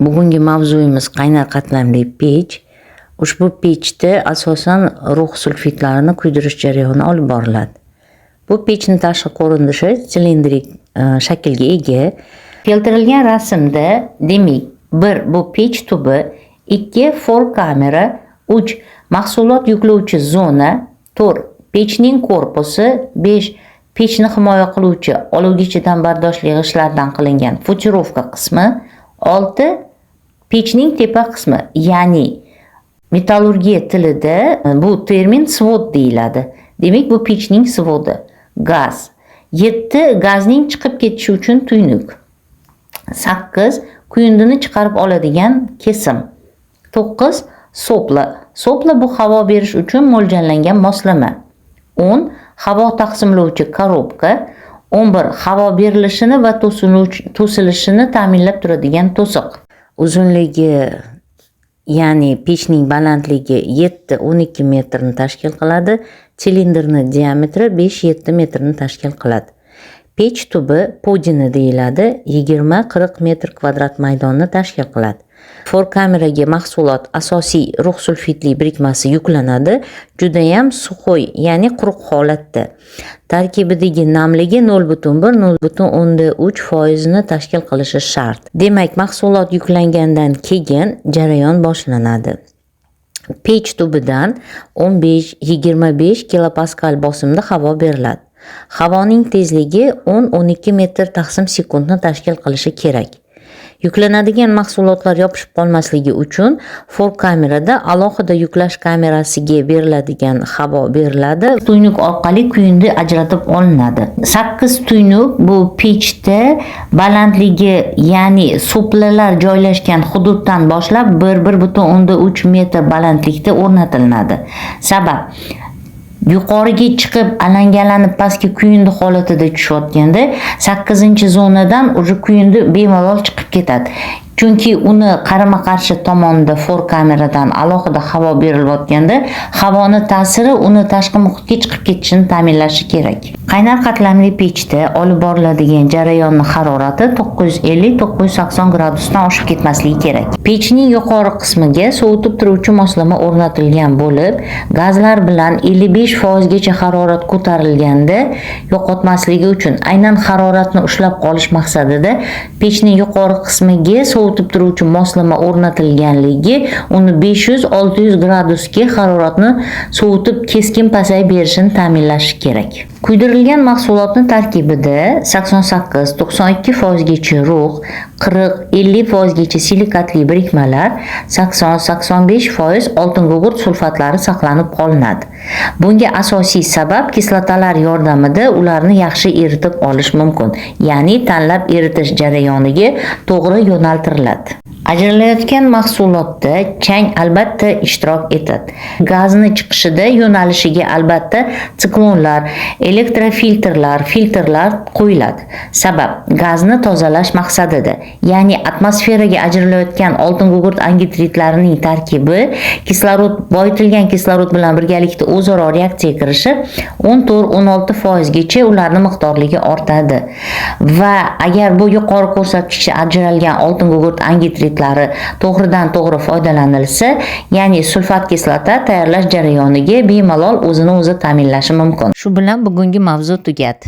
Bugungi mavzuyimiz qaynar qatlamli pech. Ushbu pechda asosan rux sulfitlarini kuydirish jarayoni olib boriladi. Bu pechni tashqi ko'rinishi silindrik e, shaklga ega. Keltirilgan rasmda demak, bir bu pech tubi, ikki for kamera, uch mahsulot yuklovchi zona, to'rt pechning korpusi, besh pechni himoya qiluvchi olovga bardoshli g'ishtlardan qilingan futirovka qismi, olti pechning tepa qismi, ya'ni metallurgiya tilida bu termin svod deyiladi. Demak, bu pechning svodi. Gaz. 7 gazning chiqib ketishi uchun tuynuk. 8 quyundini chiqarib oladigan kesim. 9 sopla. Sopla bu havo berish uchun mo'ljallangan moslama. 10 havo taqsimlovchi korobka. 11 havo berilishini va to'silishini ta'minlab turadigan to'siq. Uzunligi ya'ni pechning balandligi 7-12 metrni tashkil qiladi. Silindrni diametri 5-7 metrni tashkil qiladi. Pech tubi podini deyiladi. 20-40 metr kvadrat maydonni tashkil qiladi. Forkameraga mahsulot asosiy rux sulfitli birikmasi yuklanadi. Judayam suxoy, ya'ni quruq holatda. Tarkibidagi namligi 0.1-0.3 foizni tashkil qilishi shart. Demak, mahsulot yuklangandan keyin jarayon boshlanadi. Pech tubidan 15-25 kilopaskal bosimda havo beriladi. Havoning tezligi 10-12 metr taqsim sekundni tashkil qilishi kerak. Yuklanadigan mahsulotlar yopishib qolmasligi uchun for kamerada alohida yuklash kamerasiga beriladigan havo beriladi. Tuynuk orqali kuyundi ajratib olinadi. 8 tuynuk bu pechda balandligi, ya'ni so'plalar joylashgan hududdan boshlab 1.3 metr balandlikda o'rnatiladi. Sabab yuqoriga chiqib alangalanib pastga kuyundi holatida tushayotganda 8 zonadan уже kuyundi bemalol chiqib ketadi. Chunki uni qarama qarshi tomonda for kameradan alohida havo berilayotganda havoni ta'siri uni tashqi muhitga chiqib ketishini ta'minlashi kerak. Qaynar qatlamli pechda olib boriladigan jarayonni harorati 950-980 gradusdan oshib ketmasligi kerak. Pechning yuqori qismiga sovutib turuvchi moslama o'rnatilgan bo'lib gazlar bilan 55 foizgacha harorat ko'tarilganda yo'qotmasligi uchun aynan haroratni ushlab qolish maqsadida pechning yuqori qismiga sovutib sovutib turuvchi moslama o'rnatilganligi uni 500-600 gradusga haroratni sovutib keskin pasayib berishini ta'minlashi kerak. Kuydirilgan mahsulotni tarkibida 88-92 foizgacha rux, 40-50 foizgacha silikatli birikmalar, 80-85 foiz oltin gugurt sulfatlari saqlanib qolinadi. Bunga asosiy sabab kislotalar yordamida ularni yaxshi eritib olish mumkin, ya'ni tanlab eritish jarayoniga to'g'ri yo'naltiriladi. Ajralayotgan mahsulotda chang albatta ishtirok etadi. Gazni chiqishida yo'nalishiga albatta siklonlar, elektrofiltrlar, filtrlar qo'yiladi. Sabab gazni tozalash maqsadida, ya'ni atmosferaga ajralayotgan oltin gugurt angitritlarining tarkibi kislorod boyitilgan kislorod bilan birgalikda o'zaro reaksiyaga kirishib 14-16 foizgacha ularni miqdorligi ortadi. Va agar bu yuqori ko'rsatkichda ajralgan oltin gugurt angitrit to'g'ridan to'g'ri foydalanilsa ya'ni sulfat kislota tayyorlash jarayoniga bemalol o'zini o'zi ta'minlashi mumkin shu bilan bugungi mavzu tugadi.